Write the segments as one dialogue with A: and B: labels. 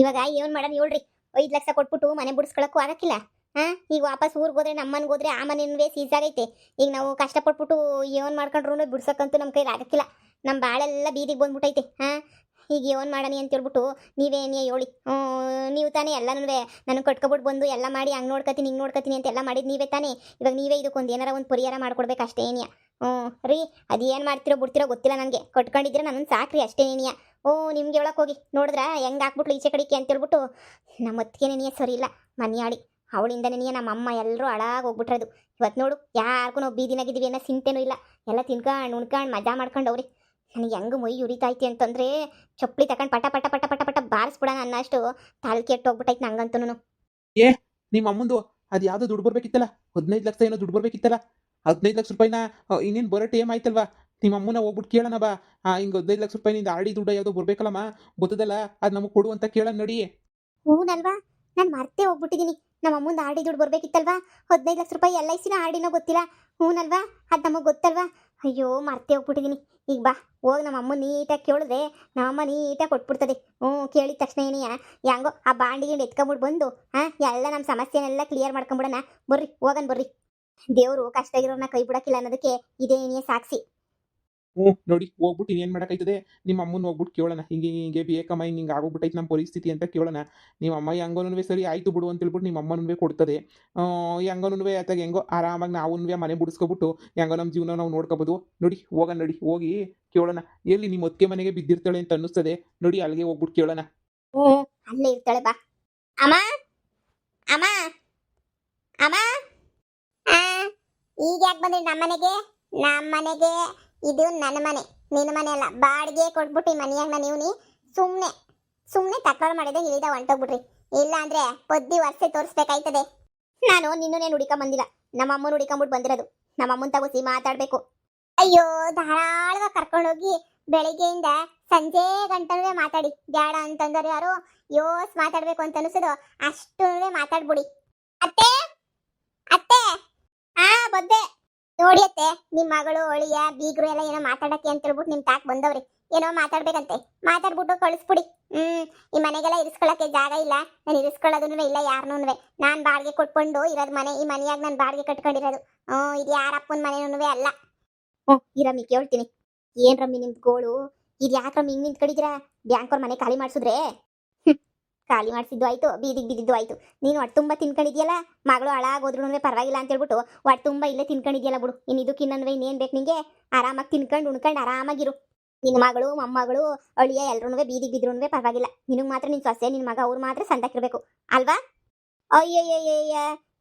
A: ಇವಾಗ ಏನ್ ಮಾಡೋದು ಹೇಳ್ರಿ? ಐದು ಲಕ್ಷ ಕೊಟ್ಬಿಟ್ಟು ಮನೆ ಬಿಡಿಸ್ಕೊಳಕ್ಕೂ ಆಗಕ್ಕಿಲ್ಲ. ಹಾ, ಈಗ ವಾಪಸ್ ಊರ್ಗೆ ಹೋದ್ರೆ ನಮ್ಮನ್ಗೆ ಮನೆಗೆ ಹೋದ್ರೆ ಆ ಮನೆನೂ ಸೀಸ್ ಆಗೈತೆ. ಈಗ ನಾವು ಕಷ್ಟಪಟ್ಬಿಟ್ಟು ಏನ್ ಮಾಡ್ಕೊಂಡ್ರು ಬಿಡ್ಸಕ್ಕಂತೂ ನಮ್ಮ ಕೈಲಿ ಆಗಕ್ಕಿಲ್ಲ. ನಮ್ಮ ಬಾಳೆಲ್ಲ ಬೀದಿಗೆ ಬಂದ್ಬಿಟ್ಟೈತೆ ಹಾ, ಈಗ ಏನ್ ಮಾಡಣಿ ಅಂತ ಹೇಳ್ಬಿಟ್ಟು ನೀವೇನೇ ಹೇಳಿ? ನೀವು ತಾನೇ ಎಲ್ಲನೂ ನನಗೆ ಕಟ್ಕೊಬಿಟ್ಟು ಬಂದು ಎಲ್ಲ ಮಾಡಿ ಹಂಗೆ ನೋಡ್ಕೊತೀನಿ, ಹಿಂಗೆ ನೋಡ್ಕೊತೀನಿ ಅಂತ ಎಲ್ಲ ಮಾಡಿದ್ ನೀವೇ ತಾನೇ? ಇವಾಗ ನೀವೇ ಇದಕ್ಕೊಂದು ಏನಾರ ಒಂದು ಪರಿಹಾರ ಮಾಡ್ಕೊಡ್ಬೇಕು ಅಷ್ಟೇ ಏನಿಯ? ಹ್ಞೂ, ರೀ, ಅದೇನು ಮಾಡ್ತಿರೋ ಬಿಡ್ತಿರೋ ಗೊತ್ತಿಲ್ಲ ನನಗೆ. ಕಟ್ಕೊಂಡಿದ್ರೆ ನನ್ನ ಸಾಕ್ರಿ ಅಷ್ಟೇ ಏನಿಯ? ಓ ನಿಮ್ಗೆ ಹೇಳಕ್ ಹೋಗಿ. ನೋಡಿದ್ರ ಹೆಂಗೆ ಹಾಕ್ಬಿಟ್ಲು ಈಚೆ ಕಡಿಕೆ ಅಂತ ಹೇಳ್ಬಿಟ್ಟು, ನಮ್ಮ ಅತ್ತಿಗೆ ನೆನೆಯ ಸರಿ ಇಲ್ಲ ಮನೆಯಾಡಿ ಅವಳಿಂದ ನೆನೆಯ ನಮ್ಮ ಅಮ್ಮ ಎಲ್ಲರೂ ಹಾಳಾಗಿ ಹೋಗ್ಬಿಟ್ರದು. ಇವತ್ತು ನೋಡು, ಯಾರಿಗೂ ನಾವು ಬೀದಿನಾಗಿದ್ದೀವಿ ಅನ್ನೋ ಚಿಂತೆನೂ ಇಲ್ಲ. ಎಲ್ಲ ತಿನ್ಕೊಂಡು ಉಣ್ಕೊಂಡು ಮಜಾ ಮಾಡ್ಕೊಂಡವ್ರಿ ನನಗೆ ಹೆಂಗೆ ಮೈ ಉರಿತಾಯ್ತಿ ಅಂತಂದ್ರೆ, ಚಪ್ಪಲಿ ತಗೊಂಡು ಪಟ ಪಟ ಪಟ ಪಟ ಪಟ ಬಾರಿಸ್ಬಿಡೋಣ ಅನ್ನಷ್ಟು ತಾಳ್ಕೆ ಕೆಟ್ಟು ಹೋಗ್ಬಿಟ್ಟೈತೆ ನಂಗಂತೂ
B: ನಿಮ್ಮ ಅಮ್ಮಂದು ಅದು ಯಾವುದೋ ದುಡ್ಡು ಬರ್ಬೇಕಿತ್ತಲ್ಲ? ಹದಿನೈದು ಲಕ್ಷ ಏನೋ ದುಡ್ಡು ಬರ್ಬೇಕಿತ್ತಲ್ಲ? ಹದಿನೈದು ಲಕ್ಷ ರೂಪಾಯಿನ ಇನ್ನೇನು ಬರೋ ಟೈಮ್ ಆಯ್ತಲ್ವಾ? ನಿಮ್ಮ ಅಮ್ಮನ ಹೋಗ್ಬಿಟ್ಟು ಕೇಳೋಣ ಬಾ. ಆ, ಹಿಂಗೆ ಹದಿನೈದು ಲಕ್ಷ ರೂಪಾಯಿನಿಂದ ಆಡಿ ದುಡ್ಡು ಯಾವುದೋ ಬರ್ಬೇಕಲ್ಲಮ್ಮ? ಗೊತ್ತದಲ್ಲ? ಅದು ನಮಗೆ ಕೊಡು ಅಂತ ಕೇಳೋಣ ನಡಿ.
A: ಹೂನಲ್ವಾ? ನಾನು ಮರ್ತೇ ಹೋಗ್ಬಿಟ್ಟಿದ್ದೀನಿ ನಮ್ಮ ಅಮ್ಮಂದು ಆಡಿ ದುಡ್ಡು ಬರ್ಬೇಕಿತ್ತಲ್ವಾ? ಹದಿನೈದು ಲಕ್ಷ ರೂಪಾಯಿ ಎಲ್ ಐ ಸಿನ ಗೊತ್ತಿಲ್ಲ. ಹೂನಲ್ವಾ? ಅದು ನಮಗೆ ಗೊತ್ತಲ್ವಾ? ಅಯ್ಯೋ ಮರ್ತೇ ಹೋಗ್ಬಿಟ್ಟಿದ್ದೀನಿ ಈಗ ಬಾ ಹೋಗಿ ನಮ್ಮ ಅಮ್ಮ ನೀಟಾಗಿ ಕೇಳಿದ್ರೆ ನಮ್ಮಮ್ಮ ನೀಟಾಗಿ ಕೊಟ್ಬಿಡ್ತದೆ. ಹ್ಞೂ ಕೇಳಿದ ತಕ್ಷಣ ಏನಿಯ? ಹೆಂಗೋ ಆ ಬಾಂಡಿಗೆ ಎತ್ಕೊಂಬಿಟ್ಟು ಬಂದು ಹಾಂ ಎಲ್ಲ ನಮ್ಮ ಸಮಸ್ಯೆನೆಲ್ಲ ಕ್ಲಿಯರ್ ಮಾಡ್ಕೊಂಬಿಡೋಣ. ಬರ್ರಿ ಹೋಗನ್ ಬರ್ರಿ. ದೇವರು ಕಷ್ಟ ಇರೋನ ಕೈ ಬಿಡೋಕ್ಕಿಲ್ಲ ಅನ್ನೋದಕ್ಕೆ ಇದೇ ಏನಿಯ ಸಾಕ್ಷಿ.
B: ಹ್ಞೂ ನೋಡಿ, ಹೋಗ್ಬಿಟ್ಟು ಇನ್ನೇನು ಮಾಡೋಕ್ಕೈತದೆ ನಿಮ್ಮ ಅಮ್ಮನ ಹೋಗ್ಬಿಟ್ಟು ಕೇಳೋಣ. ಹಿಂಗೆ ಹಿಂಗೆ ಬೇಕಮ್ಮ ಹಿಂಗೆ ಹಿಂಗೆ ಆಗೋಗ್ಬಿಟ್ಟೈತೆ ನಮ್ಮ ಪರಿಸ್ಥಿತಿ ಅಂತ ಕೇಳೋಣ. ನಿಮ್ಮ ಅಮ್ಮ ಹೆಂಗೋನೂ ಸರಿ, ಆಯಿತು ಬಿಡು ಅಂತ ಹೇಳ್ಬಿಟ್ಟು ನಿಮ್ಮ ಅಮ್ಮನೂ ಕೊಡ್ತದೆ. ಹೆಂಗೋನೂ ಅತ್ತಾಗ ಹೆಂಗೋ ಆರಾಮಾಗಿ ನಾವು ಮನೆ ಬಿಡಿಸ್ಕೊಬಿಟ್ಟು ಹೆಂಗೋ ನಮ್ಮ ಜೀವನ ನಾವು ನೋಡ್ಕೋಬೋದು. ನೋಡಿ ಹೋಗ ನೋಡಿ, ಹೋಗಿ ಕೇಳೋಣ. ಎಲ್ಲಿ ನಿಮ್ಮ ಒತ್ತಿಗೆ ಮನೆಗೆ ಬಿದ್ದಿರ್ತಾಳೆ ಅಂತ ಅನ್ನಿಸ್ತದೆ. ನೋಡಿ, ಅಲ್ಲಿಗೆ ಹೋಗ್ಬಿಟ್ಟು ಕೇಳೋಣ.
A: ಹ್ಞೂ ಅಲ್ಲೇ ಇರ್ತಾಳೆ, ಬಾ. ಅಮ್ಮ ಅಮ್ಮ ಅಮ್ಮ. ಈಗ ಯಾಕೆ ಬಂದ್ರಿ ನಮ್ಮ ಮನೆಗೆ ಇದು ನನ್ನ ಮನೆ, ನಿನ್ನ ಮನೆ ಅಲ್ಲ. ಬಾಡಿಗೆ ಕೊಟ್ಬಿಟ್ಟು ಮನೆಯಾಗ ನೀವು ನೀ ಸುಮ್ಮನೆ ಸುಮ್ಮನೆ ತಕ್ರಾರು ಮಾಡಿದ್ರೆ ಇಳಿದ ಹೊಂಟೋಗ್ಬಿಟ್ರಿ. ಇಲ್ಲ ಅಂದ್ರೆ ಪದ್ದಿ ವರ್ಷ ತೋರಿಸ್ಬೇಕಾಯ್ತದೆ. ನಾನು ನಿನ್ನನ್ನೇನು ಹುಡಿಕೊಂಡ್ ಬಂದಿಲ್ಲ. ನಮ್ಮ ಅಮ್ಮನ ಹುಡಿಕೊಂಬಿಟ್ಟು ಬಂದಿರೋದು. ನಮ್ಮ ಅಮ್ಮನ ತಗೋಸಿ ಮಾತಾಡ್ಬೇಕು. ಅಯ್ಯೋ, ಧಾರಾಳವಾಗಿ ಕರ್ಕೊಂಡೋಗಿ ಬೆಳಿಗ್ಗೆಯಿಂದ ಸಂಜೆ ಗಂಟಲೇ ಮಾತಾಡಿ. ಬ್ಯಾಡ ಅಂತಂದ್ರೆ ಯಾರು, ಯೋಸ್ ಮಾತಾಡ್ಬೇಕು ಅಂತ ಅನಿಸೋದು ಅಷ್ಟು ಮಾತಾಡ್ಬಿಡಿ. ಅತ್ತೆ ಅತ್ತೆ, ಆ, ಬದ್ದೆ. ನೋಡಿ ಅತ್ತೆ ನಿಮ್ ಮಗಳು, ಒಳಿಯ, ಬೀಗ್ರು ಎಲ್ಲ ಏನೋ ಮಾತಾಡಕ್ಕೆ ಅಂತ ಹೇಳ್ಬಿಟ್ಟು ನಿಮ್ ತಾಕ್ ಬಂದವ್ರಿ. ಏನೋ ಮಾತಾಡ್ಬೇಕಂತೆ. ಮಾತಾಡ್ಬಿಟ್ಟು ಕಳಿಸ್ಬಿಡಿ. ಹ್ಮ್, ಈ ಮನೆಗೆಲ್ಲ ಇರಿಸ್ಕೊಳಕ್ಕೆ ಜಾಗ ಇಲ್ಲ. ನಾನು ಇರಿಸ್ಕೊಳ್ಳೋದೂ ಇಲ್ಲ ಯಾರನ್ನೂ ನಾನ್ ಬಾಡಿಗೆ ಕೊಟ್ಕೊಂಡು ಇರೋದು ಮನೆ, ಈ ಮನೆಯಾಗ ನಾನು ಬಾಡಿಗೆ ಕಟ್ಕೊಂಡಿರೋದು. ಹ್ಮ್ ಇದು ಯಾರಪ್ಪನ ಮನೆನೂ ಅಲ್ಲ. ಹ್ಞೂ, ಈ ರಮ್ಮಿ ಕೇಳ್ತೀನಿ. ಏನ್ ರಮ್ಮಿ ನಿಮ್ದು ಗೋಳು? ಇದು ಯಾಕೆ ರಮ್ಮಿ ಹಿಂಗ್ ನಿಂತ್ಕೊಂಡಿದ್ದೀರಾ? ಬ್ಯಾಂಕ್ ಅವ್ರ ಮನೆ ಖಾಲಿ ಮಾಡಿಸಿದ್ರೆ? ಖಾಲಿ ಮಾಡಿಸಿದ್ದು ಆಯ್ತು, ಬೀದಿಗೆ ಬಿದ್ದಿದ್ದು ಆಯ್ತು. ನೀನು ಒಟ್ಟು ತುಂಬ ತಿನ್ಕೊಂಡಿದ್ಯಲ್ಲ? ಮಗಳು ಹಾಳಾಗೋದ್ರು ಪರವಾಗಿಲ್ಲ ಅಂತ ಹೇಳ್ಬಿಟ್ಟು ಒಟ್ಟು ತುಂಬ ಇಲ್ಲೇ ತಿನ್ಕೊಂಡಿದ್ಯಲ್ಲ ಬಿಡು. ಇನ್ನು ಇದಕ್ಕೆ ಇನ್ನೊಂದು ಇನ್ನೇನು ಬೇಕು ನಿಂಗೆ? ಆರಾಮಾಗಿ ತಿನ್ಕೊಂಡು, ಉಣ್ಕೊಂಡು, ಆರಾಮಾಗಿರು. ನಿನ್ನ ಮಗಳು, ಮೊಮ್ಮಗಳು, ಅಳಿಯ ಎಲ್ರೂ ಬೀದಿಗೆ ಬಿದ್ರು ಪರವಾಗಿಲ್ಲ. ನಿನಗೆ ಮಾತ್ರ ನಿನ್ನ ಸೊಸೆ ನಿನ್ನ ಮಗ ಅವ್ರು ಮಾತ್ರ ಸಂತಾಕಿರ್ಬೇಕು ಅಲ್ವಾ? ಅಯ್ಯಯ್ಯಯ್ಯ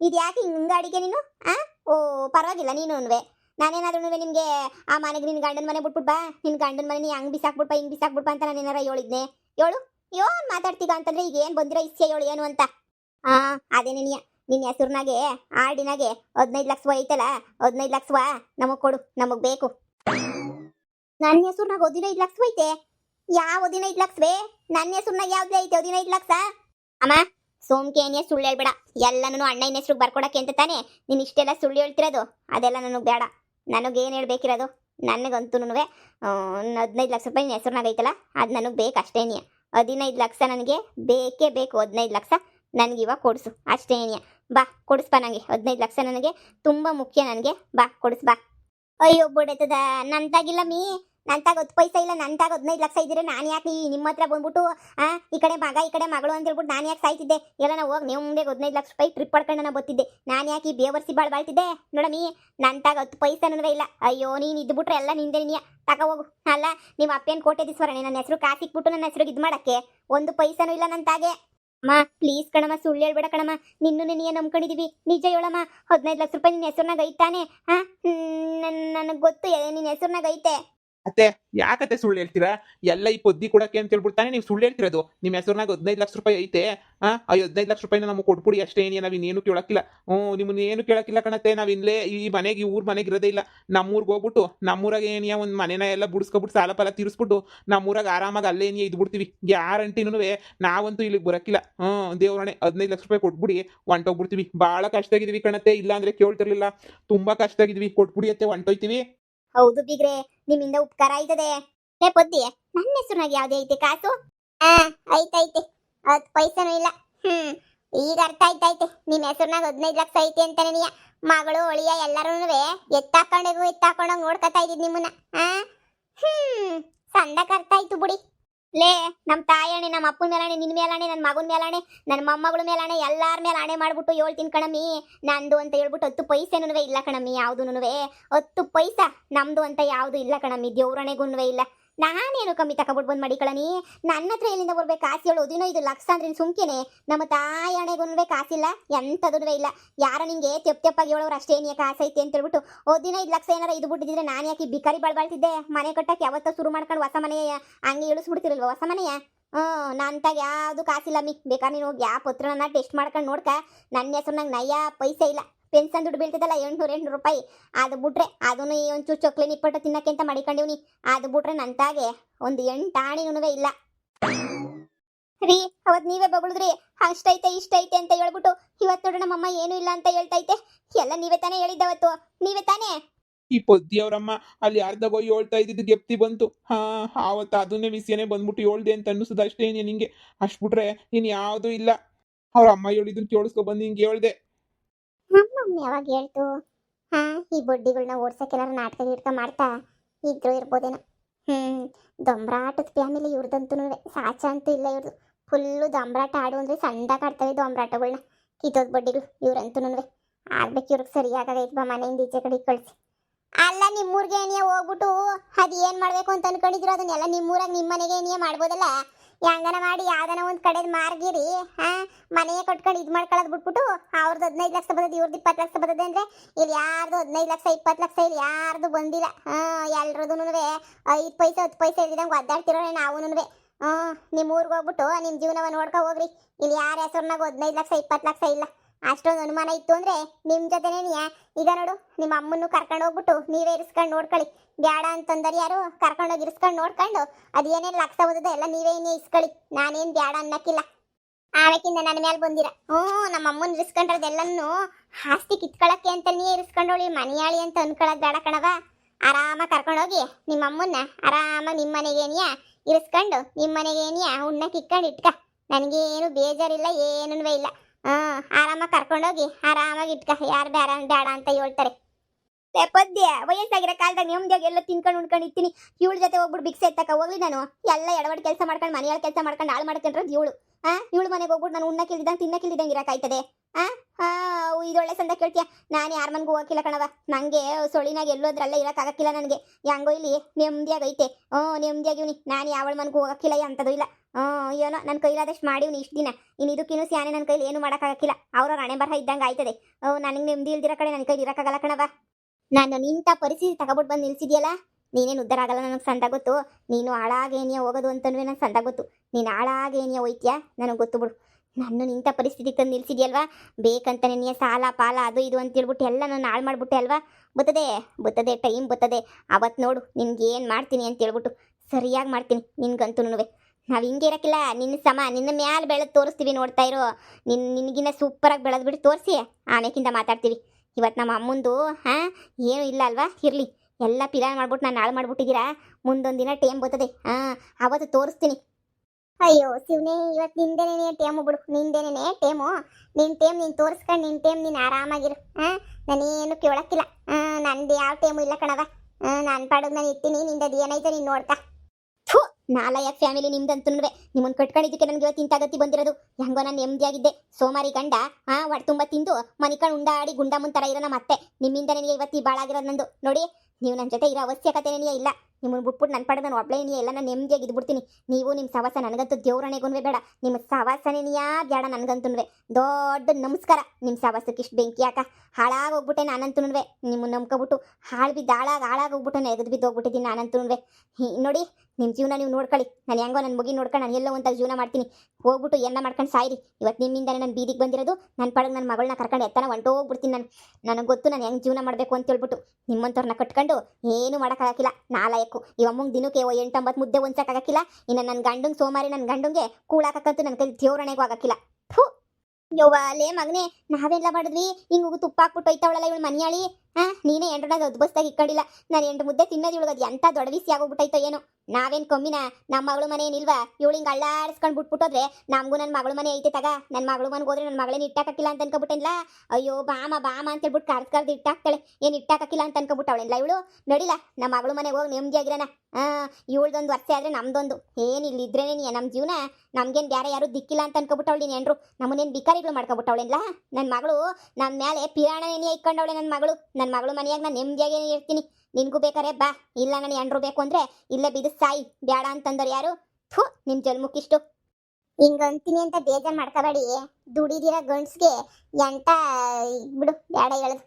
A: ಇದು ಯಾಕೆ ಹಿಂಗೆ ಅಡಿಗೆ ನೀನು, ಆ? ಓ, ಪರವಾಗಿಲ್ಲ ನೀನು ನಾನೇನಾದ್ರೂ ನಿಮಗೆ, ಆ ಮನೆಗೆ ನಿನ್ನ ಗಂಡನ ಮನೆ ಬಿಟ್ಬಿಟ್ಟು ಬಾ. ನಿನ್ನ ಗಂಡನ ಮನೆ ನೀ ಹಂಗೆ ಬಿಸಾಕ್ಬಿಟ್ಬಾ ಹಿಂಗೆ ಬಿಸಾಕ್ಬಿಟ್ಬಾ ಅಂತ ನಾನು ಏನಾರ ಹೇಳಿದ್ನೆ? ಹೇಳು. ಯೋನ್ ಮಾತಾಡ್ತೀಗ ಅಂತಂದ್ರೆ ಈಗ ಏನ್ ಬಂದಿರೋ ಇಸ್ಕೇಯೋಳು ಏನು ಅಂತ? ಆ, ಅದೇ ನಿನ್ನ ನಿನ್ನ ಹೆಸರ್ನಾಗೆ ಆಡಿನಾಗೆ ಹದಿನೈದು ಲಕ್ಷ ಐತಲ್ಲ, ಹದಿನೈದು ಲಕ್ಷ ನಮಗ್ ಕೊಡು, ನಮಗ್ ಬೇಕು. ನನ್ನ ಹೆಸರ್ನಾಗ ಹದಿನೈದು ಲಕ್ಷ ಐತೆ? ಯಾವ ಹದಿನೈದು ಲಕ್ಷವೇ? ನನ್ನ ಹೆಸರ್ನಾಗ ಯಾವ್ದೇ ಐತೆ ಹದಿನೈದು ಲಕ್ಷ? ಅಮ್ಮ, ಸೋಮ್ಕೆ ಏನೇ ಸುಳ್ಳು ಹೇಳ್ಬೇಡ. ಎಲ್ಲನೂ ಅಣ್ಣನ ಹೆಸ್ರಿಗೆ ಬರ್ಕೊಡಕ್ಕೆ ಅಂತ ತಾನೆ? ನೀನು ಇಷ್ಟೆಲ್ಲ ಸುಳ್ಳು ಹೇಳ್ತಿರೋದು, ಅದೆಲ್ಲ ನನಗೆ ಬೇಡ. ನನಗೇನು ಹೇಳ್ಬೇಕಿರೋದು? ನನಗಂತೂ ಹದಿನೈದು ಲಕ್ಷ ರೂಪಾಯಿ ಐತಲ್ಲ, ಅದು ನನಗೆ ಬೇಕು ಅಷ್ಟೇನಿಯ ಹದಿನೈದು ಲಕ್ಷ ನನಗೆ ಬೇಕೇ ಬೇಕು, ಹದಿನೈದು ಲಕ್ಷ ನನಗೆ ಇವಾಗ ಕೊಡಿಸು. ಅಷ್ಟೇನಿಯ ಬಾ, ಕೊಡಿಸ್ಪ ನನಗೆ ಹದಿನೈದು ಲಕ್ಷ ನನಗೆ, ತುಂಬ ಮುಖ್ಯ ನನಗೆ. ಬಾ, ಕೊಡಿಸ್, ಬಾ. ಅಯ್ಯೋ ನನ್ ನಂತಾಗಿಲ್ಲ ಮೀ. ನಂತಾಗ ಹತ್ತು ಪೈಸಾ ಇಲ್ಲ ನಂತಾಗ ಹದಿನೈದು ಲಕ್ಷ ಇದ್ರೆ ನಾನು ಯಾಕೆ ನೀ ನಿಮ್ಮ ಹತ್ರ ಬಂದ್ಬಿಟ್ಟು, ಆ, ಈ ಕಡೆ ಮಗ ಈ ಕಡೆ ಮಗಳು ಅಂತ ಹೇಳ್ಬಿಟ್ಟು ನಾನು ಯಾಕೆ ಸಾಯ್ತಿದ್ದೆ? ಎಲ್ಲ ನಾವು ಹೋಗಿ ನೀವು ಮುಂದೆ ಹದಿನೈದು ಲಕ್ಷ ರೂಪಾಯಿ ಟ್ರಿಪ್ ಪಡ್ಕೊಂಡು ನಾನು ಬತ್ತಿದ್ದೆ ನಾನು ಯಾಕೆ ಈ ಬೇವರ್ಸಿ ಬಾಳ್ ಬಾಳ್ತಿದ್ದೆ? ನೋಡಮಿ ನಂತಾಗ ಹತ್ತು ಪೈಸಾನೂ ಇಲ್ಲ. ಅಯ್ಯೋ, ನೀನು ಇದ್ಬಿಟ್ರೆ ಎಲ್ಲ ನಿಂದೆ ನೀ. ತಕ ಹೋಗು. ಅಲ್ಲ ನಿಮ್ಮ ಅಪ್ಪೇನು ಕೋಟೆ ನನ್ನ ಹೆಸರು ಕಾಸಿಕ್ಬಿಟ್ಟು ನನ್ನ ಹೆಸರು ಇದು ಮಾಡಕ್ಕೆ. ಒಂದು ಪೈಸಾನೂ ಇಲ್ಲ ನನ್ ತಾಗೆ ಅಮ್ಮ ಪ್ಲೀಸ್ ಕಣಮ್ಮ, ಸುಳ್ಳು ಹೇಳ್ಬೇಡ ಕಣಮ್ಮ. ನಿನ್ನೂ ನೀನು ನಂಬ್ಕೊಂಡಿದೀವಿ. ನಿಜ ಹೇಳಮ್ಮ, ಹದಿನೈದು ಲಕ್ಷ ರೂಪಾಯಿ ನಿನ್ನ ಹೆಸರ್ನಾಗ ಐತಾನೆ ಹಾ ನನಗೆ ಗೊತ್ತು ನಿನ್ನ ಹೆಸರ್ನಾಗ ಐತೆ
B: ಅತ್ತೆ, ಯಾಕತ್ತೆ ಸುಳ್ಳು ಹೇಳ್ತೀರಾ? ಎಲ್ಲ ಈ ಪೊದ್ದಿ ಕೊಡಕ್ಕೆ ಅಂತ ಹೇಳ್ಬಿಡ್ತಾನೆ, ನೀವು ಸುಳ್ಳು ಹೇಳ್ತಿರೋದು. ನಿಮ್ಮ ಹೆಸರಿನಾಗ ಹದಿನೈದು ಲಕ್ಷ ರೂಪಾಯಿ ಐತೆ, ಆ ಹದಿನೈದು ಲಕ್ಷ ರೂಪಾಯಿನ ನಮಗೆ ಕೊಟ್ಬಿಡಿ ಅಷ್ಟೇ ಏನಿಯ ನಾವು ಇನ್ನೇನು ಕೇಳಕ್ಕಿಲ್ಲ. ಹ್ಞೂ, ನಿಮ್ಮನ್ನ ಏನು ಕೇಳಕ್ಕಿಲ್ಲ ಕಣತ್ತೆ, ನಾವು ಇಲ್ಲೇ ಈ ಮನೆಗೆ, ಈ ಊರ್ ಮನೆಗೆ ಇರೋದೇ ಇಲ್ಲ. ನಮ್ಮೂರ್ಗೆ ಹೋಗ್ಬಿಟ್ಟು, ನಮ್ಮೂರಾಗ ಏನಿಯ ಒಂದು ಮನೆನ ಎಲ್ಲ ಬುಡ್ಸ್ಕೊಬಿಟ್ಟು ಸಾಲ ಪಾಲ ತೀರಿಸ್ಬಿಟ್ಟು, ನಮ್ಮೂರಾಗ ಆರಾಮಾಗಿ ಅಲ್ಲೇ ಏನಿಯ ಇದ್ಬಿಡ್ತೀವಿ. ಗ್ಯಾರಂಟಿನೂ ನಾವಂತೂ ಇಲ್ಲಿಗೆ ಬರಕ್ಕಿಲ್ಲ. ಹ್ಞೂ ದೇವ್ರಣೆ ಹದಿನೈದು ಲಕ್ಷ ರೂಪಾಯಿ ಕೊಟ್ಬಿಡಿ ಹೊಂಟೋಗ್ಬಿಡ್ತೀವಿ ಭಾಳ ಕಷ್ಟ ಆಗಿದ್ವಿ ಕಣತ್ತೆ ಇಲ್ಲ ಅಂದ್ರೆ ಕೇಳ್ತಿರ್ಲಿಲ್ಲ. ತುಂಬಾ ಕಷ್ಟ ಆಗಿದ್ವಿ ಕೊಟ್ಬಿಡಿ ಅತ್ತೆ ಹೊಂಟೋಯ್ತೀವಿ
A: ಹೌದು ಬಿಗ್ರೆ, ನಿಮ್ಮಿಂದ ಉಪಕಾರ ಆಯ್ತದೆ. ಲೇ ಪೊದ್ದಿ, ನನ್ನ ಹೆಸರಿನಾಗ ಯಾವ್ದೇ ಐತೆ ಕಾಸು? ಆ ಐತೈತೆ ಅದ್ ಪೈಸನೂ ಇಲ್ಲ. ಹ್ಮ್, ಈಗ ಅರ್ಥ ಆಯ್ತೈತೆ ನಿಮ್ಮ ಹೆಸರಿನಾಗ ಹದಿನೈದು ಲಕ್ಷ ಐತೆ ಅಂತಾನೆ ನೀ ಮಗಳು, ಒಳಿಯ ಎಲ್ಲರೂ ಎತ್ತಾಕೊಂಡಾಗು ಎತ್ತಾಕೊಂಡಾಗ ನೋಡ್ಕೊತಾ ಇದ್ದಿದ್ ನಿಮ್ಮನ್ನ. ಆ? ಹ್ಮ್ ಸಂದಕ್ಕೆ ಅರ್ಥ ಆಯ್ತು ಬಿಡಿ. ಲೇ ನಮ್ಮ ತಾಯಣೆ ನಮ್ಮ ಅಪ್ಪನ ಮೇಲಾಣೆ ನಿನ್ನ ಮೇಲಾಣೆ ನನ್ನ ಮಗನ ಮೇಲಾಣೆ ನನ್ನ ಮೊಮ್ಮಗಳ ಮೇಲಾಣೆ, ಎಲ್ಲಾರ ಮೇಲೆ ಆಣೆ ಮಾಡ್ಬಿಟ್ಟು ಹೇಳ್ತೀನಿ ಕಣಮ್ಮಿ. ನಂದು ಅಂತ ಹೇಳ್ಬಿಟ್ಟು ಹತ್ತು ಪೈಸೆನೂ ಇಲ್ಲ ಕಣಮ್ಮಿ, ಯಾವುದೂ ಹತ್ತು ಪೈಸಾ ನಮ್ದು ಅಂತ ಯಾವುದು ಇಲ್ಲ ಕಣಮ್ಮಿ ದೇವ್ರಣೆಗೂ ಇಲ್ಲ. ನಾನೇನು ಕಮ್ಮಿ ತಗೊಬಿಟ್ಟು ಬಂದು ಮಡಿಕಳನಿ ನನ್ನ ಹತ್ರ ಎಲ್ಲಿಂದ ಬರ್ಬೇಕು ಕಾಸಿ ಹೇಳು. ದಿನ ಇದು ಲಕ್ಷ ಅಂದ್ರೆ ಸುಮ್ಕೆನೆ. ನಮ್ಮ ತಾಯಣೆಗೂ ಕಾಸಿಲ್ಲ ಎಂಥದೂ ಇಲ್ಲ ಯಾರ ನಿಂಗೆ ತೆಪ್ ತೆಪ್ಪಾಗಿ ಹೇಳೋರು ಅಷ್ಟೇ ಕಾಸು ಐತಿ ಅಂತ ಹೇಳ್ಬಿಟ್ಟು ದಿನ ಐದು ಲಕ್ಷ ಏನಾರ ಇದು ಬಿಟ್ಟಿದ್ರೆ ನಾನು ಯಾಕೆ ಬಿಕಾರಿ ಬಳಬಾಳ್ತಿದ್ದೆ ಮನೆ ಕಟ್ಟಕ್ಕೆ ಯಾವತ್ತೋ ಶುರು ಮಾಡ್ಕೊಂಡು ಹೊಸ ಮನೆ ಹಂಗೆ ಇಳಿಸ್ಬಿಡ್ತಿರಲ್ವ ಹೊಸ ಮನೆಯ? ಹ್ಞೂ ನಂತಾಗ ಯಾವುದು ಕಾಸಿಲ್ಲ ಮಿ. ಬೇಕಾದ್ರೆ ನೀನು ಹೋಗಿ ಯಾವ ಪತ್ರನ ಟೆಸ್ಟ್ ಮಾಡ್ಕೊಂಡು ನೋಡ್ಕ. ನನ್ನ ಹೆಸರು ನಂಗೆ ನಯ್ಯ, ಪೈಸೆ ಇಲ್ಲ. ಪೆನ್ಷನ್ ದುಡ್ಡು ಬೀಳ್ತದಲ್ಲ ಎಂಟ್ನೂರು ಎಂಟ್ನೂರು ರೂಪಾಯಿ. ಅದು ಬಿಟ್ರೆ ಅದನ್ನು ಈ ಒಂಚೂರು ಚೊಕ್ಲೇಟ್ ನಿಪ್ಪಟ್ಟು ತಿನ್ನಕ್ಕೆ ಅಂತ ಮಡಿಕೊಂಡಿವ್ನಿ? ಅದು ಬಿಟ್ರೆ ನಂತಾಗೆ ಒಂದು ಎಂಟಾಣಿನೂ ಇಲ್ಲ. ರೀ, ಅವತ್ ನೀವೇ ಬಗಳಿದ್ರಿ. ಅಷ್ಟೈತೆ, ಇಷ್ಟೈತೆ ಅಂತ ಹೇಳ್ಬಿಟ್ಟು ಇವತ್ತು ನೋಡು ನಮ್ಮಮ್ಮ ಏನು ಇಲ್ಲ ಅಂತ ಹೇಳ್ತೈತೆ. ಎಲ್ಲ ನೀವೇ ತಾನೇ ಹೇಳಿದ್ದವತ್ತು. ನೀವೇ ತಾನೇ?
B: ಈ ಪೊದ್ದಿ ಅವ್ರಮ್ಮ ಅಲ್ಲಿ ಯಾರ್ದಾಗೋ ಹೇಳ್ತಾ ಇದ್ದಿದ್ದು ಗೆಪ್ತಿ ಬಂತು. ಹಾ ಆವತ್ತು ಅದನ್ನೇ ವಿಷಯನೇ ಬಂದ್ಬಿಟ್ಟು ಹೇಳ್ದೆ ಅಂತ ಅನ್ನಿಸೋದು ಅಷ್ಟೇ ನಿಂಗೆ. ಅಷ್ಟು ಬಿಟ್ರೆ ಇನ್ ಯಾವುದು ಇಲ್ಲ. ಅವ್ರ ಅಮ್ಮ ಹೇಳಿದ್ರು ಕೇಳಿಸ್ಕೊ ಬಂದು ಹಿಂಗೆ ಹೇಳ್ದೆ.
A: ನಮ್ಮಮ್ಮ ಯಾವಾಗ ಹೇಳ್ತು? ಹಾ, ಈ ಬಡ್ಡಿಗಳನ್ನ ಓಡ್ಸಕ್ಕೆಲ್ಲಾರು ನಾಟಕ ಗಿಟ್ಕ ಮಾಡ್ತಾ ಇದ್ರು ಇರ್ಬೋದೇನೋ. ಹ್ಮ್ ದೊಂಬ್ರಾಟದ ಫ್ಯಾಮಿಲಿ ಇವ್ರದಂತೂ ಸಾಚ ಅಂತೂ ಇಲ್ಲ ಇವ್ರದ್ದು ಫುಲ್ಲು ದೊಂಬ್ರಾಟ ಆಡು ಅಂದ್ರೆ ಸಣ್ಣದಾಗಿ ಕಾಡ್ತವೆ ದೊಂಬ್ರಾಟಗಳನ್ನ ಕಿತ್ತೋದ್ ಬಡ್ಡಿಗಳು ಇವ್ರಂತೂ ಆಗ್ಬೇಕು ಇವ್ರಿಗೆ ಸರಿಯಾಗೈತೆ ಬಾ ಮನೆಯಿಂದ ಈಚೆ ಕಡೆ ಕಳಿಸಿ ಅಲ್ಲ, ನಿಮ್ಮೂರ್ಗೆ ಏನಿಯ ಹೋಗ್ಬಿಟ್ಟು ಅದು ಏನು ಮಾಡಬೇಕು ಅಂತ ಅನ್ಕೊಂಡಿದ್ರು? ಅದನ್ನೆಲ್ಲ ನಿಮ್ಮೂರಾಗ ನಿಮ್ಮ ಮನೆಗೆ ಏನಿಯ ಮಾಡ್ಬೋದಲ್ಲ? ಹೆಂಗನ ಮಾಡಿ ಯಾವ್ದನ ಒಂದು ಕಡೆ ಮಾರ್ಗಿರಿ, ಹಾ? ಮನೆಯ ಕಟ್ಕೊಂಡು ಇದು ಮಾಡ್ಕೊಳ್ಳೋದು ಬಿಟ್ಬಿಟ್ಟು ಅವ್ರದ್ದು ಹದಿನೈದು ಲಕ್ಷ ಬರ್ತದೆ ಇವ್ರದ್ದು ಇಪ್ಪತ್ತು ಲಕ್ಷ ಬರ್ತದೆ ಅಂದ್ರೆ ಇಲ್ಲಿ ಯಾರ್ದು ಹದಿನೈದು ಲಕ್ಷ, ಇಪ್ಪತ್ತು ಲಕ್ಷ ಇಲ್ಲಿ ಯಾರ್ದು ಬಂದಿಲ್ಲ. ಹಾ ಎಲ್ರದೂ ಐದು ಪೈಸೆ, ಹತ್ತು ಪೈಸೆ ಇಲ್ದಿದಂಗೆ ಒದ್ದಾಡ್ತಿರೋ ನಾವು ಹ್ಞೂ ನಿಮ್ಮ ಊರಿಗೆ ಹೋಗ್ಬಿಟ್ಟು ನಿಮ್ಮ ಜೀವನವ ನೋಡ್ಕೊ ಹೋಗ್ರಿ. ಇಲ್ಲಿ ಯಾರ ಹೆಸರ್ನಾಗ ಹದಿನೈದು ಲಕ್ಷ, ಇಪ್ಪತ್ತು ಲಕ್ಷ ಇಲ್ಲ. ಅಷ್ಟೊಂದು ಅನುಮಾನ ಇತ್ತು ಅಂದ್ರೆ ನಿಮ್ಮ ಜೊತೆನೇ ಈಗ ನೋಡು, ನಿಮ್ಮ ಅಮ್ಮನ್ನು ಕರ್ಕೊಂಡು ಹೋಗ್ಬಿಟ್ಟು ನೀವೇ ಇರಿಸ್ಕೊಂಡು ನೋಡ್ಕೊಳ್ಳಿ. ಬ್ಯಾಡ ಅಂತಂದರೆ ಯಾರು? ಕರ್ಕೊಂಡೋಗಿ ಇರಿಸ್ಕೊಂಡು ನೋಡ್ಕೊಂಡು ಅದು ಏನೇನು ಲಕ್ಷ ಓದಿದೆ ಎಲ್ಲ ನೀವೇ ಏನೇ ಇಸ್ಕೊಳ್ಳಿ. ನಾನೇನು ಬ್ಯಾಡ ಅನ್ನಕ್ಕಿಲ್ಲ. ಆಮೇಕಿಂದ ನನ್ನ ಮೇಲೆ ಬಂದಿರ. ಹ್ಞೂ, ನಮ್ಮ ಅಮ್ಮನ ಇರಿಸ್ಕೊಂಡ್ರದೆಲ್ಲನೂ ಆಸ್ತಿ ಕಿತ್ಕೊಳಕ್ಕೆ ಅಂತ ನೀ ಇರಿಸ್ಕೊಂಡೋಳಿ, ಮನೆಯಾಳಿ ಅಂತ ಅನ್ಕೊಳ್ಳೋದು ಬೇಡ ಕಣವ ಆರಾಮಾಗಿ ಕರ್ಕೊಂಡೋಗಿ ನಿಮ್ಮ ಅಮ್ಮನ್ನ ಆರಾಮಾಗಿ ನಿಮ್ಮ ಮನೆಗೆ ಏನಿಯ ಇರಿಸ್ಕೊಂಡು ನಿಮ್ಮ ಮನೆಗೆ ಏನಿಯ ಉಣ್ಣಕ್ಕೆ ಇಟ್ಕೊಂಡು ಇಟ್ಕ. ನನಗೇನು ಬೇಜಾರಿಲ್ಲ, ಏನೂ ಇಲ್ಲ. ಹಾಂ ಆರಾಮಾಗಿ ಕರ್ಕೊಂಡೋಗಿ, ಆರಾಮಾಗಿ ಇಟ್ಕ. ಯಾರು ಬೇಡ ಬೇಡ ಅಂತ ಹೇಳ್ತಾರೆ. ಪದ್ಯ, ವಯಸ್ಸಾಗಿರೋ ಕಾಲದಾಗ ನೆಮ್ಮದಿಯಾಗಿ ಎಲ್ಲ ತಿನ್ಕೊಂಡು ಉಣ್ಕೊಂಡು ಇರ್ತೀನಿ. ಇವಳ ಜೊತೆ ಹೋಗ್ಬಿಟ್ಟು ಬಿಕ್ಸ ಎತ್ತಕ ಹೋಗ್ಲಿ ನಾನು. ಎಲ್ಲ ಎಡವಟ್ ಕೆಲಸ ಮಾಡ್ಕೊಂಡು ಮನೆಯಲ್ಲಿ ಕೆಲಸ ಮಾಡ್ಕೊಂಡು, ಹಾಳು ಮಾಡ್ಕೊಂಡ್ರದ್ದು ಇವಳು. ಆ, ಇವಳು ಮನೆಗೆ ಹೋಗ್ಬಿಟ್ಟು ನಾನು ಉಣ್ಣಕ್ಕಿಲ್ದಂಗೆ ತಿನ್ನಕ್ಕಿಲ್ದಂಗೆ ತಿನ್ನಕ್ಕೆ ಇದೊಳ್ಳೆ ಸಂದ ಕೇಳ್ತೀಯ. ನಾನು ಯಾರ ಮನೆಗೂ ಹೋಗಿಲ್ಲ ಕಣವ ನನಗೆ ಸೊಳಿನಾಗ ಎಲ್ಲೋದ್ರಲ್ಲೇ ಇರೋಕ್ಕಾಗಕ್ಕಿಲ್ಲ ನನಗೆ. ಹೆಂಗೋ ಇಲ್ಲಿ ನೆಮ್ಮದಿಯಾಗಿ ಐತೆ ಹ್ಞೂ ನೆಮ್ಮದಿಯಾಗಿವ್ನಿ ನಾನು ಯಾವಳ ಮನೆಗೂ ಹೋಗಕ್ಕಿಲ್ಲ ಅಂತದೂ ಇಲ್ಲ. ಹ್ಞೂ ಏನೋ ನನ್ನ ಕೈಲಾದಷ್ಟು ಮಾಡಿವ್ನಿ ಇಷ್ಟು ದಿನ. ಇನ್ನು ಇದಕ್ಕಿನ್ನೂ ಸ್ಯಾನೆ ನನ್ನ ಕೈಲಿ ಏನು ಮಾಡೋಕ್ಕಾಗಕ್ಕಿಲ್ಲ. ಅವ್ರವ್ರ ಹಣೆ ಬರಹ ಇದ್ದಂಗೆ ಆಯ್ತದೆ. ಹ್ಞೂ ನನಗೆ ನೆಮ್ಮದಿ ಇಲ್ದಿರೋ ಕಡೆ ನನ್ನ ಕೈಲಿ ಇರೋಕ್ಕಾಗಲ್ಲ ಕಣವ ನಾನು ನಿಂತ ಪರಿಸ್ಥಿತಿ ತಗೊಬಿಟ್ಟು ಬಂದು ನಿಲ್ಸಿದ್ಯಲ್ಲ? ನೀನೇನು ಉದ್ದಾರ ಆಗಲ್ಲ ನನಗೆ ಸಂದ ಗೊತ್ತು. ನೀನು ಹಾಳಾಗೇನಿಯ ಹೋಗೋದು ಅಂತಂದ್ರೆ ನನಗೆ ಸಂದ ಗೊತ್ತು. ನೀನು ಹಾಳಾಗೇನಿಯ ಹೋಯ್ತೀಯಾ? ನನಗೆ ಗೊತ್ತು ಬಿಡು. ನನ್ನ ಇಂಥ ಪರಿಸ್ಥಿತಿ ತಂದು ನಿಲ್ಸಿದ್ಯಲ್ವಾ? ಬೇಕಂತ ನೀ ಸಾಲ, ಪಾಲ, ಅದು ಇದು ಅಂತ ಹೇಳ್ಬಿಟ್ಟು ಎಲ್ಲ ನಾನು ಹಾಳು ಮಾಡಿಬಿಟ್ಟೆ ಅಲ್ವಾ? ಬತ್ತದೆ ಬತ್ತದೆ ಟೈಮ್ ಬತ್ತದೆ. ಅವತ್ತು ನೋಡು, ನಿನ್ಗೆ ಏನು ಮಾಡ್ತೀನಿ ಅಂತ ಹೇಳ್ಬಿಟ್ಟು ಸರಿಯಾಗಿ ಮಾಡ್ತೀನಿ ನಿನ್ಗಂತೂ ನಾವು ಹಿಂಗೆ ಇರೋಕ್ಕಿಲ್ಲ, ನಿನ್ನ ಸಮ, ನಿನ್ನ ಮ್ಯಾಲೆ ಬೆಳೆದು ತೋರಿಸ್ತೀವಿ ನೋಡ್ತಾ ಇರೋ. ನಿನ್ನ ನಿನಗಿನ್ನ ಸೂಪರಾಗಿ ಬೆಳೆದ್ಬಿಟ್ಟು ತೋರಿಸಿ, ಆಮೇಕಿಂದ ಮಾತಾಡ್ತೀವಿ. ಇವತ್ತು ನಮ್ಮ ಅಮ್ಮಂದು, ಹಾಂ, ಏನು ಇಲ್ಲ ಅಲ್ವಾ? ಇರಲಿ, ಎಲ್ಲ ಪಿಲಾನ್ ಮಾಡ್ಬಿಟ್ಟು ನಾನು ಹಾಳು ಮಾಡ್ಬಿಟ್ಟಿದ್ದೀರಾ? ಮುಂದೊಂದು ದಿನ ಟೈಮ್ ಬರ್ತದೆ ಹಾಂ, ಅವತ್ತು ತೋರಿಸ್ತೀನಿ. ಅಯ್ಯೋ, ಶಿವನೇ ಇವತ್ತು ನಿಂದೇನೇ ಟೇಮು ಬಿಡು ನಿಂದೇನೆ ಟೇಮು ನಿನ್ನ ಟೇಮ್ ನೀನು ತೋರಿಸ್ಕೊಂಡು ನಿನ್ನ ಟೇಮ್ ನೀನು ಆರಾಮಾಗಿರು. ಹಾಂ ನಾನೇನು ಕೇಳಕ್ಕಿಲ್ಲ. ಹಾಂ ನಂದು ಯಾವ ಟೇಮು ಇಲ್ಲ ಕಣವ ಹಾಂ ನಾನು ಪಾಡೋದು ನಾನು ಇರ್ತೀನಿ ನಿಂದದು ಏನಾಯ್ತು ನೀನು ನೋಡ್ತಾ ಥು ನಾಲಯ ಫ್ಯಾಮಿಲಿ ನಿಮ್ದಂತೂ ನಿಮ್ಮನ್ನು ಕಟ್ಕೊಂಡಿದ್ದಕ್ಕೆ ನನಗೆ ಇವತ್ತು ಗತಿ ಬಂದಿರೋದು. ಹೆಂಗೋ ನಾನು ನೆಮ್ಮದಿಯಾಗಿದ್ದೆ ಸೋಮಾರಿ ಗಂಡ, ಆ ಒಟ್ಟು ತುಂಬ ತಿಂದು ಮನಿಕಂಡು ಉಂಡಾಡಿ ಗುಂಡ ಮುಂತರ ಇರೋ ನಮ್ಮ ಅತ್ತೆ ನಿಮ್ಮಿಂದ ನನಗೆ ಇವತ್ತು ಬಾಳಾಗಿರೋದು ನಂದು. ನೋಡಿ, ನೀವು ನನ್ನ ಜೊತೆ ಇರೋ ಅವಶ್ಯಕತೆನೇ ಇಲ್ಲ. ನಿಮ್ಮನ್ನು ಬಿಟ್ಬಿಟ್ಟು ನನ್ನ ಪಡೆದ ನಾನು ಒಬ್ಳೇ ನೀ ಎಲ್ಲ ನಾನು ನೆಮ್ಮದಿಯಾಗಿ ಇದ್ಬಿಡ್ತೀನಿ. ನೀವು ನಿಮ್ಮ ಸವಾಸ ನನಗಂತೂ ದೇವ್ರಣೆಗುನ್ವೆ ಬೇಡ. ನಿಮ್ಮ ಸವಾಸನೇನಿಯಾ ಬೇಡ ನನಗಂತೂ ದೊಡ್ಡ ನಮಸ್ಕಾರ ನಿಮ್ಮ ಸವಾಸಕ್ಕೆ ಇಷ್ಟು ಬೆಂಕಿ ಯಾಕ ಹಾಳಾಗೋಗ್ಬಿಟ್ಟೆ ನಾನಂತುನುವೆ ನಿಮ್ಮನ್ನು ನಂಬ್ಕೊಬಿಟ್ಟು ಹಾಳು ಬಿದ್ದು ಹಾಳಾಗಿ ಹಾಳಾಗಿ ಹೋಗ್ಬಿಟ್ಟೆ ಎದ್ದು ಬಿದ್ದು ಹೋಗ್ಬಿಟ್ಟಿದ್ದೀನಿ ನಾನಂತೂ ನೋಡಿ ನಿಮ್ಮ ಜೀವನ ನೀವು ನೋಡ್ಕೊಳ್ಳಿ. ನಾನು ಹೆಂಗೋ ನನ್ನ ಮುಗಿ ನೋಡ್ಕೊಂಡು ನಾನು ಎಲ್ಲೋ ಒಂದಾಗ ಜೀವನ ಮಾಡ್ತೀನಿ. ಹೋಗ್ಬಿಟ್ಟು ಎಲ್ಲ ಮಾಡ್ಕೊಂಡು ಸಾಯಿರಿ. ಇವತ್ತು ನಿಮ್ಮಿಂದಲೇ ನಾನು ಬೀದಿಗೆ ಬಂದಿರೋದು. ನನ್ನ ಪಡಗೆ ನನ್ನ ಮಗಳನ್ನ ಕರ್ಕೊಂಡು ಎತ್ತನ ಹೊಂಟೋಗ್ಬಿಡ್ತೀನಿ ನಾನು. ನನಗೆ ಗೊತ್ತು ನಾನು ಹೆಂಗೆ ಜೀವನ ಮಾಡಬೇಕು ಅಂತ ಹೇಳ್ಬಿಟ್ಟು. ನಿಮ್ಮಂಥವ್ರನ್ನ ಕಟ್ಕೊಂಡು ಏನು ಮಾಡೋಕ್ಕಾಗಕ್ಕಿಲ್ಲ ಈ ಇವಮ್ಮಂಗೆ ದಿನಕ್ಕೆ ಎಂಟೊಂಬತ್ತು ಮುದ್ದೆ ಒಂಚಕ್ಕಾಗಕ್ಕಿಲ್ಲ ಇನ್ನು ನನ್ನ ಗಂಡಂಗೆ ಸೋಮಾರಿ ನನ್ನ ಗಂಡಂಗೆ ಕೂಳಾಕಕ್ಕಂತೂ ನನ್ನ ಕೈ ದೇವ್ರಣೆಗೂ ಆಗಕ್ಕಿಲ್ಲ. ಥೂ ಯವ್ವ ಲೇ ಮಗನೇ, ನಾವೆಲ್ಲ ಮಾಡಿದ್ವಿ. ಹಿಂಗೆ ತುಪ್ಪ ಹಾಕ್ಬಿಟ್ಟು ಹೋಯ್ತಾವಳಲ್ಲ ಇವಳು ಮನೆಯಾಳಿ. ಹಾ ನೀನೇ ಎಂಟ್ರನ್ನ ಉದ್ಬಸ್ತಾಗಿ ಇಕ್ಕೊಂಡಿಲ್ಲ. ನಾನು ಎಂಟು ಮುದ್ದೆ ತಿನ್ನೋದು ಇವಳಿಗೆ ಎಂಥ ದೊಡ್ಡ ಬಿಸಿ ಆಗೋಗ್ಬಿಟ್ಟೈತೋ ಏನೋ. ನಾವೇನ್ ಕಮ್ಮಿನ? ನಮ್ಮ ಮಗಳು ಮನೆ ಏನಿಲ್ವಾ? ಇವಳು ಹಿಂಗೆ ಅಳ್ಳಾಡಿಸ್ಕೊಂಡು ಬಿಟ್ಬಿಟ್ಟೋದ್ರೆ ನಮಗೂ ನನ್ನ ಮಗಳು ಮನೆ ಐತೆ ತಗ. ನನ್ನ ಮಗಳು ಮನೆಗೆ ಹೋದ್ರೆ ನನ್ನ ಮಗಳೇನು ಇಟ್ಟಾಕಿಲ್ಲ ಅಂತ ಅನ್ಕೊಬಿಟ್ಟೇನ್ಲ? ಅಯ್ಯೋ, ಬಾಮ ಬಾಮ ಅಂತ ಹೇಳ್ಬಿಟ್ಟು ಕರ್ದು ಕರ್ದು ಇಟ್ಟಾಕ್ತಾಳೆ. ಏನು ಇಟ್ಟಾಕಿಲ್ಲ ಅಂತ ಅನ್ಕೊಬಿಟ್ಟವಳಿಲ್ಲ ಇವಳು? ನಡಿಲ್ಲ ನಮ್ಮ ಮಗಳು ಮನೆಗೆ ಹೋಗಿ ನೆಮ್ಮದಿಯಾಗಿರೋಣ ಆ ಇವಳ್ದೊಂದು ವರ್ಷ ಆದ್ರೆ ನಮ್ದೊಂದು. ಏನ್ ಇಲ್ಲಿ ಇದ್ರೇನೆ ನೀ ನಮ್ಮ ಜೀವನ? ನಮ್ಗೇನು ಬೇರೆ ಯಾರು ದಿಕ್ಕಿಲ್ಲ ಅಂತ ಅನ್ಕೊಬಿಟ್ಟವಳು ನೀನು ಏನ್ರು? ನಮ್ಮನ್ನೇನು ಬಿಕಾರಿಗಳು ಮಾಡ್ಕೊಬಿಟ್ಟವಳಿಲ್ಲ ನನ್ನ ಮಗಳು ನನ್ನ ಮೇಲೆ ಪಿರಾಣನೇ ಇಕ್ಕೊಂಡವಳೆ ನನ್ನ ಮಗಳು. ನನ್ನ ಮಗಳು ಮನೆಯಾಗ ನಾನು ನೆಮ್ಮದಿಯಾಗೇ ಇರ್ತೀನಿ. ನಿನಗೂ ಬೇಕಾರೆ ಬಾ. ಇಲ್ಲ ನಾನು ಎಂಡ್ರು ಬೇಕು ಅಂದ್ರೆ ಇಲ್ಲೇ ಬಿದ್ದು ಸಾಯಿ. ಬೇಡ ಅಂತಂದ್ರೆ ಯಾರು? ಥೂ, ನಿಮ್ ಜನ್ಮಕ್ಕಿಷ್ಟು. ಹಿಂಗ ಅಂತೀನಿ ಅಂತ ಬೇಜಾರು ಮಾಡ್ಕೋಬೇಡಿ. ದುಡಿದಿರೋ ಗಂಡ್ಸ್ಗೆ ಎಂಟ ಬಿಡು ಬೇಡ ಹೇಳದು.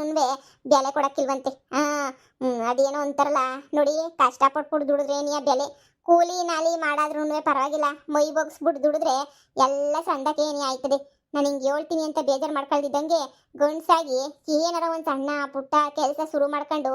A: ಅಂದ್ರೆ ಬೆಲೆ ಕೊಡಕ್ಕಿಲ್ವಂತೆ. ಹ್ಮ್, ಅದೇನೋ ಅಂತಾರಲ್ಲ ನೋಡಿ ಕಷ್ಟಪಟ್ಬಿಟ್ಟು ದುಡಿದ್ರೆ ಏನಿಯ ಬೆಲೆ? ಕೂಲಿ ನಾಲಿ ಮಾಡಾದ್ರೂ ಪರವಾಗಿಲ್ಲ. ಮೈ ಬಗ್ಸ್ಬಿಟ್ಟು ದುಡಿದ್ರೆ ಎಲ್ಲ ಸಂದಕ್ಕೆ ಏನಿ ಆಯ್ತದೆ? ನಾನು ಹಿಂಗೆ ಹೇಳ್ತೀನಿ ಅಂತ ಬೇಜಾರು ಮಾಡ್ಕೊಳ್ದಿದ್ದಂಗೆ ಗಂಡ್ಸಾಗಿ ಏನಾರ ಒಂದು ಸಣ್ಣ ಪುಟ್ಟ ಕೆಲಸ ಶುರು ಮಾಡ್ಕೊಂಡು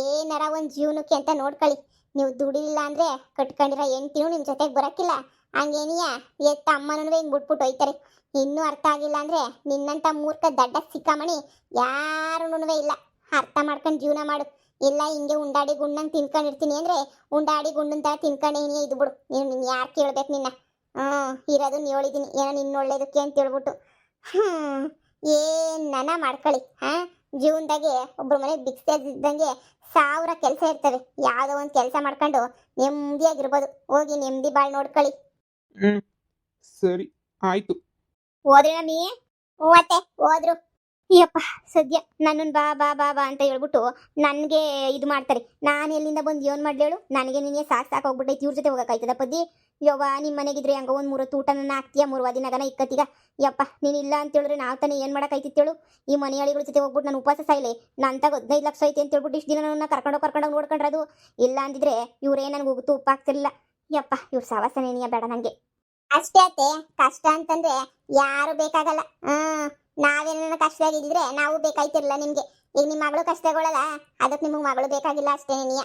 A: ಏನಾರ ಒಂದು ಜೀವನಕ್ಕೆ ಅಂತ ನೋಡ್ಕೊಳ್ಳಿ. ನೀವು ದುಡಿಲಿಲ್ಲ ಅಂದರೆ ಕಟ್ಕೊಂಡಿರೋ ಹೆಂಡ್ತಿನೂ ನಿಮ್ಮ ಜೊತೆಗೆ ಬರೋಕ್ಕಿಲ್ಲ. ಹಂಗೇನಿಯ? ಎತ್ತ ಅಮ್ಮನೂ ಹಿಂಗೆ ಬಿಟ್ಬಿಟ್ಟು ಹೋಯ್ತಾರೆ. ಇನ್ನೂ ಅರ್ಥ ಆಗಿಲ್ಲ ಅಂದರೆ ನಿನ್ನಂಥ ಮೂರ್ಖ ದಡ್ಡ ಸಿಕ್ಕಮಣಿ ಯಾರೂ ಇಲ್ಲ. ಅರ್ಥ ಮಾಡ್ಕೊಂಡು ಜೀವನ ಮಾಡು. ಇಲ್ಲ ಹಿಂಗೆ ಉಂಡಾಡಿ ಗುಂಡಂಗೆ ತಿನ್ಕೊಂಡಿರ್ತೀನಿ ಅಂದ್ರೆ ಉಂಡಾಡಿ ಗುಂಡನ್ ತಿನ್ಕೊಂಡೇನಿಯ ತಿನ್ಕೊಂಡೇನಿ ಇದು ಬಿಡು. ನೀನು ನಿನ್ ಯಾರು ಕೇಳ್ಬೇಕು ನಿನ್ನ? ಹ್ಞೂ ಇರೋದು ಹೇಳಿದ್ದೀನಿ ಏನೋ ನಿನ್ನ ಒಳ್ಳೇದಕ್ಕೆ ಅಂತ ಹೇಳ್ಬಿಟ್ಟು. ಹ್ಮ್ ಏನನ ಮಾಡ್ಕೊಳ್ಳಿ ಹಾಂ? ಜೀವನದಾಗೆ ಒಬ್ರ ಮನೆ ಬಿಕ್ಸೆ ಇದ್ದಂಗೆ ಸಾವಿರ ಕೆಲಸ ಇರ್ತವೆ. ಯಾವುದೋ ಒಂದು ಕೆಲಸ ಮಾಡ್ಕೊಂಡು ನೆಮ್ಮದಿಯಾಗಿರ್ಬೋದು. ಹೋಗಿ ನೆಮ್ಮದಿ ಬಾಳ್ ನೋಡ್ಕೊಳ್ಳಿ.
B: ಹ್ಮ್ ಸರಿ ಆಯ್ತು.
A: ಹೋದ್ರಿ ನೀ ಓತೆ ಹೋದ್ರು. ಅಯ್ಯಪ್ಪ ಸದ್ಯ ನನ್ನನ್ನು ಬಾ ಬಾ ಬಾ ಬಾ ಅಂತ ಹೇಳ್ಬಿಟ್ಟು ನನಗೆ ಇದು ಮಾಡ್ತಾರೆ. ನಾನು ಎಲ್ಲಿಂದ ಬಂದು ಏನು ಮಾಡ್ಲೇಳು ನನಗೆ ನಿನಗೆ ಸಾಕು ಸಾಕು ಹೋಗ್ಬಿಟ್ಟೈತಿ. ಇವ್ರ ಜೊತೆ ಹೋಗೋಕ್ಕಾಯ್ತದ ಪದ್ದಿ? ಯವ್ವ ನಿಮ್ಮ ಮನೆಗಿದ್ರೆ ಹಂಗ ಒಂದು ಮೂರು ತೂಟನ ಹಾಕ್ತೀಯ ಮೂರು ದಿನಗನ ಇಕ್ಕತ್ತೀಗ ಯಪ್ಪ, ನೀನು ಇಲ್ಲ ಅಂತ ಹೇಳಿದ್ರೆ ನಾವು ತಾನೇ ಏನು ಹೇಳು ಈ ಮನೆಯಾಳಿಗಳ ಜೊತೆ ಹೋಗ್ಬಿಟ್ಟು ನಾನು ಉಪವಾಸ ಸಾಯಿಲೆ. ನನ್ನ ತಗ ಹದಿನೈದು ಲಕ್ಷ ಐತೆ ಅಂತ ಹೇಳ್ಬಿಟ್ಟು ಇಷ್ಟು ದಿನ ನನ್ನ ಕರ್ಕೊಂಡು ಕರ್ಕೊಂಡೋಗಿ ನೋಡ್ಕೊಂಡ್ರದು ಇಲ್ಲ ಅಂದಿದ್ರೆ ಇವರೇ ನನಗೆ ಉಪ್ಪು ಯಪ್ಪ, ಇವ್ರ ಸವಾಸನೇನಿಯ ಬೇಡ ನನಗೆ ಅಷ್ಟೇ ಅತ್ತೆ, ಕಷ್ಟ ಅಂತಂದ್ರೆ ಯಾರು ಬೇಕಾಗಲ್ಲ. ಹ್ಮ್ ನಾವೇನ ಕಷ್ಟದಾಗಿದ್ರೆ ನಾವು ಬೇಕಾಯ್ತಿರ್ಲಿಲ್ಲ ನಿಮ್ಗೆ. ಈಗ ನಿಮ್ಮ ಮಗಳು ಕಷ್ಟಗಳಲ್ಲ ಅದಕ್ಕೆ ನಿಮಗೆ ಮಗಳು ಬೇಕಾಗಿಲ್ಲ ಅಷ್ಟೇ ನೀಯ